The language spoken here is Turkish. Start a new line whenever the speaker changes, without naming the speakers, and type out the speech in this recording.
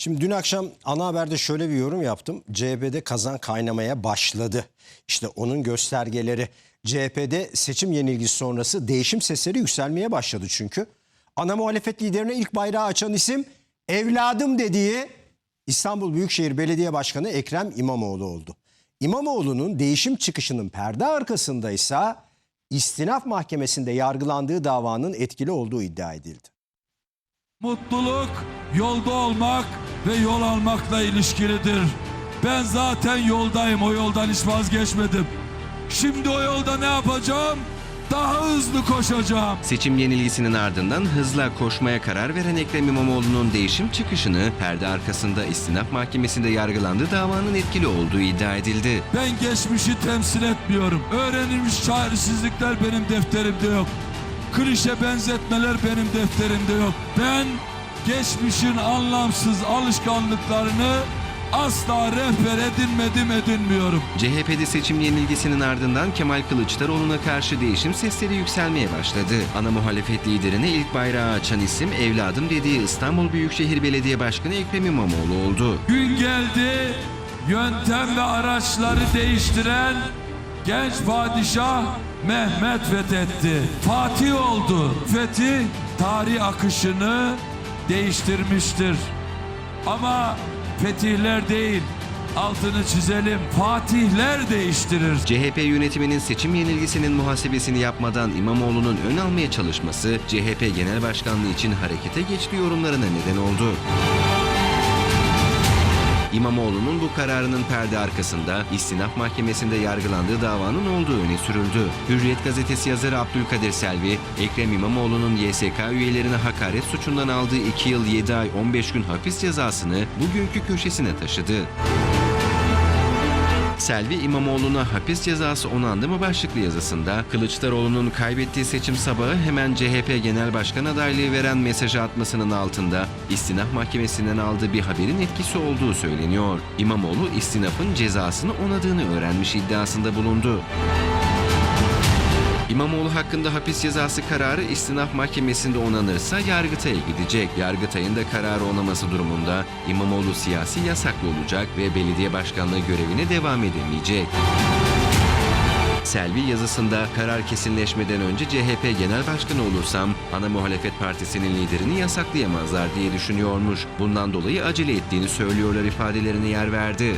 Şimdi dün akşam ana haberde şöyle bir yorum yaptım. CHP'de kazan kaynamaya başladı. İşte onun göstergeleri. CHP'de seçim yenilgisi sonrası değişim sesleri yükselmeye başladı çünkü. Ana muhalefet liderine ilk bayrağı açan isim evladım dediği İstanbul Büyükşehir Belediye Başkanı Ekrem İmamoğlu oldu. İmamoğlu'nun değişim çıkışının perde arkasında ise istinaf mahkemesinde yargılandığı davanın etkili olduğu iddia edildi.
Mutluluk yolda olmak ve yol almakla ilişkilidir. Ben zaten yoldayım, o yoldan hiç vazgeçmedim. Şimdi o yolda ne yapacağım? Daha hızlı koşacağım.
Seçim yenilgisinin ardından hızla koşmaya karar veren Ekrem İmamoğlu'nun değişim çıkışını perde arkasında istinaf mahkemesinde yargılandığı davanın etkili olduğu iddia edildi.
Ben geçmişi temsil etmiyorum. Öğrenilmiş çaresizlikler benim defterimde yok. Klişe benzetmeler benim defterimde yok. Ben geçmişin anlamsız alışkanlıklarını asla rehber edinmedim edinmiyorum.
CHP'de seçim yenilgisinin ardından Kemal Kılıçdaroğlu'na karşı değişim sesleri yükselmeye başladı. Ana muhalefet liderine ilk bayrağı açan isim evladım dediği İstanbul Büyükşehir Belediye Başkanı Ekrem İmamoğlu oldu.
Gün geldi, yöntem ve araçları değiştiren genç padişah Mehmet fethetti. Fatih oldu. Fethi tarih akışını değiştirmiştir. Ama fetihler değil, altını çizelim, fatihler değiştirir.
CHP yönetiminin seçim yenilgisinin muhasebesini yapmadan İmamoğlu'nun ön almaya çalışması CHP Genel Başkanlığı için harekete geçti yorumlarına neden oldu. İmamoğlu'nun bu kararının perde arkasında istinaf mahkemesinde yargılandığı davanın olduğu öne sürüldü. Hürriyet gazetesi yazarı Abdülkadir Selvi, Ekrem İmamoğlu'nun YSK üyelerine hakaret suçundan aldığı 2 yıl 7 ay 15 gün hapis cezasını bugünkü köşesine taşıdı. Selvi İmamoğlu'na hapis cezası onandı mı başlıklı yazısında Kılıçdaroğlu'nun kaybettiği seçim sabahı hemen CHP Genel Başkan adaylığı veren mesajı atmasının altında istinaf mahkemesinden aldığı bir haberin etkisi olduğu söyleniyor. İmamoğlu istinafın cezasını onadığını öğrenmiş iddiasında bulundu. İmamoğlu hakkında hapis cezası kararı istinaf mahkemesinde onanırsa Yargıtay'a gidecek. Yargıtay'ın da kararı onaması durumunda İmamoğlu siyasi yasaklı olacak ve belediye başkanlığı görevine devam edemeyecek. Selvi yazısında karar kesinleşmeden önce CHP Genel Başkanı olursam ana muhalefet partisinin liderini yasaklayamazlar diye düşünüyormuş. Bundan dolayı acele ettiğini söylüyorlar ifadelerine yer verdi.